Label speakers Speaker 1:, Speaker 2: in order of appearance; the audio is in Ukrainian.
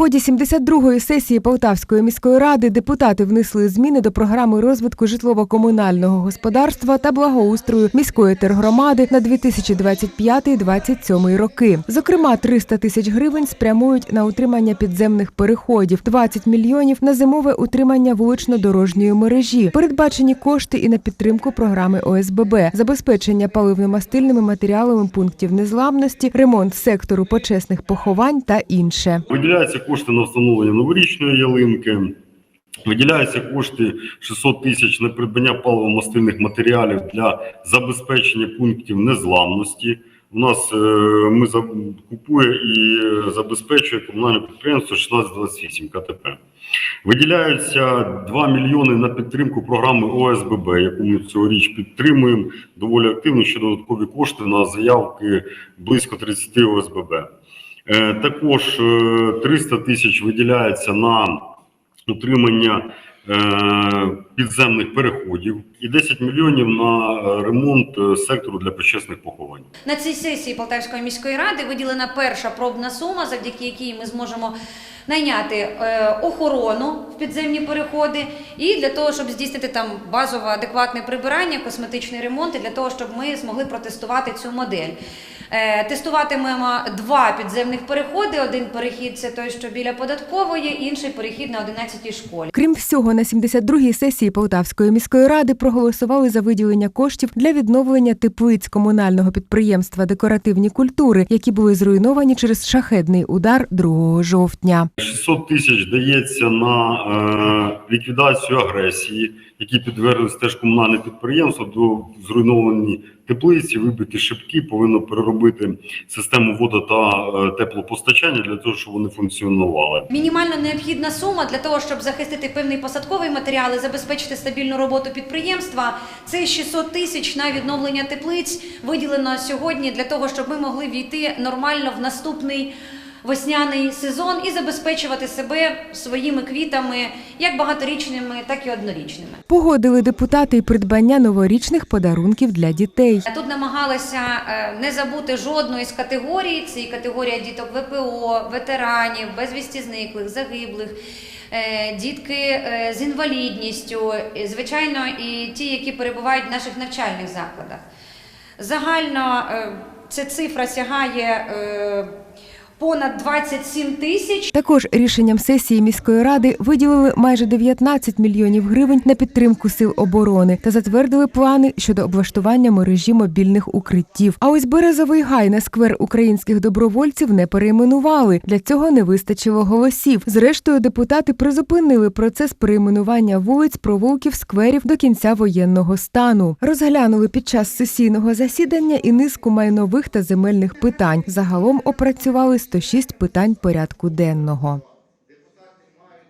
Speaker 1: ході 72-ї сесії Полтавської міської ради депутати внесли зміни до програми розвитку житлово-комунального господарства та благоустрою міської тергромади на 2025-2027 роки. Зокрема, 300 тисяч гривень спрямують на утримання підземних переходів, 20 мільйонів на зимове утримання вулично-дорожньої мережі. Передбачені кошти і на підтримку програми ОСББ, забезпечення паливно-мастильними матеріалами пунктів незламності, ремонт сектору почесних поховань та інше.
Speaker 2: Виділяються кошти на встановлення новорічної ялинки. Виділяються кошти 600 тисяч на придбання паливо-мастильних матеріалів для забезпечення пунктів незламності. У нас е, ми купує і е, забезпечує комунальне підприємство 1628 КТП. Виділяються 2 мільйони на підтримку програми ОСББ, яку ми цьогоріч підтримуємо доволі активно, що додаткові кошти на заявки близько 30 ОСББ. Е, Також е, 300 тисяч виділяється на утримання е, підземних переходів і 10 мільйонів на е, ремонт е, сектору для почесних поховань.
Speaker 3: На цій сесії Полтавської міської ради виділена перша пробна сума, завдяки якій ми зможемо найняти е, охорону в підземні переходи і для того, щоб здійснити там базове адекватне прибирання, косметичний ремонт, і для того, щоб ми змогли протестувати цю модель. Е, Тестуватимемо два підземних переходи. Один перехід це той, що біля податкової, інший перехід на 11-й школі.
Speaker 1: Крім всього, на 72-й сесії Полтавської міської ради проголосували за виділення коштів для відновлення теплиць комунального підприємства декоративні культури, які були зруйновані через шахедний удар 2 жовтня.
Speaker 2: 600 тисяч дається на е, ліквідацію агресії, які підверглися теж комунальне підприємство до зруйновані теплиці, вибиті шибки, повинно переробити систему водо та е, теплопостачання для того, щоб вони функціонували.
Speaker 3: Мінімально необхідна сума для того, щоб захистити певний посадковий матеріал і забезпечити стабільну роботу підприємства. Це 600 тисяч на відновлення теплиць виділено сьогодні для того, щоб ми могли війти нормально в наступний. Весняний сезон і забезпечувати себе своїми квітами, як багаторічними, так і однорічними.
Speaker 1: Погодили депутати й придбання новорічних подарунків для дітей.
Speaker 3: Тут намагалися е, не забути жодної з категорій. Це і категорія діток ВПО, ветеранів, безвісті зниклих, загиблих, е, дітки е, з інвалідністю, звичайно, і ті, які перебувають в наших навчальних закладах. Загально ця цифра сягає понад 27 тисяч.
Speaker 1: Також рішенням сесії міської ради виділили майже 19 мільйонів гривень на підтримку сил оборони та затвердили плани щодо облаштування мережі мобільних укриттів. А ось березовий гай на сквер українських добровольців не перейменували. Для цього не вистачило голосів. Зрештою, депутати призупинили процес перейменування вулиць, провулків, скверів до кінця воєнного стану. Розглянули під час сесійного засідання і низку майнових та земельних питань. Загалом опрацювали 106 питань порядку денного.